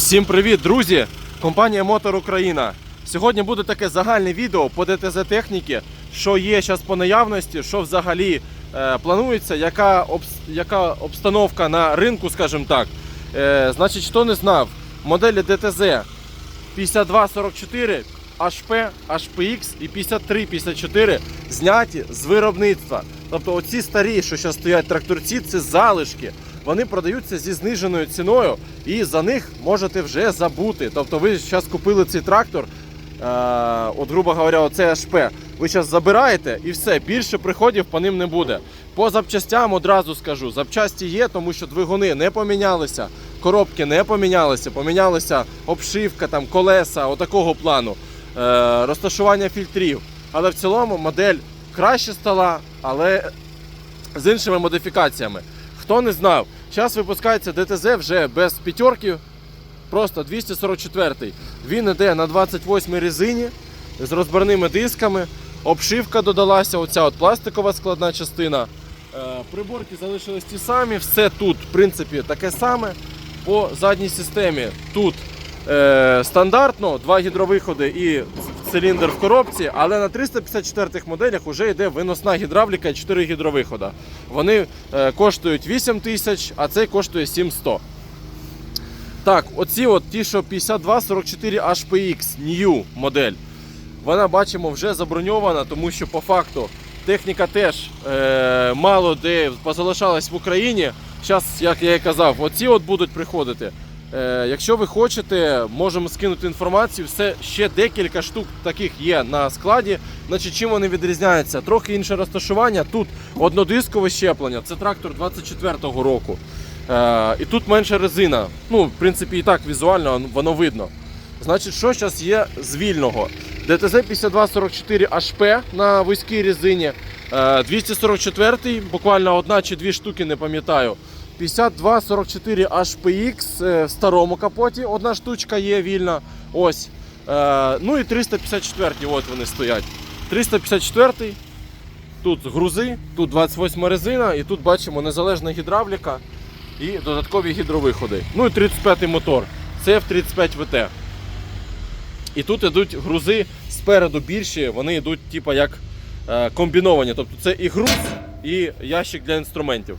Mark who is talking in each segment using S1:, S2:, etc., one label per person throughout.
S1: Всім привіт, друзі! Компанія Мотор Україна. Сьогодні буде таке загальне відео по ДТЗ техніки, що є зараз по наявності, що взагалі е, планується, яка, обс- яка обстановка на ринку, скажімо так. Е, значить, хто не знав, моделі ДТЗ 5244, HP, HPX і 5354 зняті з виробництва. Тобто оці старі, що зараз стоять тракторці, це залишки. Вони продаються зі зниженою ціною і за них можете вже забути. Тобто ви зараз купили цей трактор, е, от, грубо говоря, оце HP. Ви зараз забираєте і все, більше приходів по ним не буде. По запчастям одразу скажу, запчасті є, тому що двигуни не помінялися, коробки не помінялися, помінялася обшивка, там, колеса, отакого плану, е, розташування фільтрів. Але в цілому модель краще стала, але з іншими модифікаціями. Хто не знав, зараз випускається ДТЗ вже без п'ятерки, просто 244. Він іде на 28-й резині з розбірними дисками. Обшивка додалася, оця от пластикова складна частина. Е, Приборки залишились ті самі, все тут, в принципі, таке саме. По задній системі тут е, стандартно, два гідровиходи і циліндр в коробці, але на 354 моделях вже йде виносна гідравліка і 4 гідровихода. Вони е, коштують 8 тисяч, а цей коштує 700. Так, оці от ті, що 5244 HPX New модель. Вона бачимо вже заброньована, тому що по факту техніка теж е, мало де позалишалась в Україні. Зараз, як я і казав, оці от будуть приходити. Е, якщо ви хочете, можемо скинути інформацію. Все ще декілька штук таких є на складі. Значить, чим вони відрізняються? Трохи інше розташування. Тут однодискове щеплення, це трактор 24-го року. Е, і тут менша резина. Ну, в принципі, і так візуально воно видно. Значить, що зараз є з вільного? ДТЗ 5244 HP на вузькій резині. Е, 244 буквально одна чи дві штуки, не пам'ятаю. 5244 HPX е, в старому капоті. Одна штучка є вільна. Ось. Е, Ну і 354 от вони стоять. 354 Тут грузи, тут 28 резина, і тут бачимо незалежна гідравліка і додаткові гідровиходи. Ну і 35 мотор. Це F35 VT. І тут йдуть грузи спереду більші, вони йдуть типу, як е, комбіновані. Тобто це і груз, і ящик для інструментів.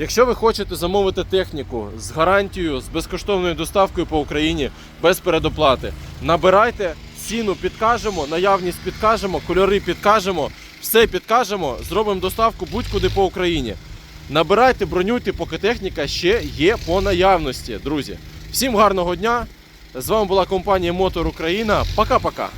S1: Якщо ви хочете замовити техніку з гарантією, з безкоштовною доставкою по Україні без передоплати, набирайте, ціну підкажемо, наявність підкажемо, кольори підкажемо, все підкажемо, зробимо доставку будь-куди по Україні. Набирайте, бронюйте, поки техніка ще є по наявності, друзі. Всім гарного дня! З вами була компанія Мотор Україна. Пока-пока.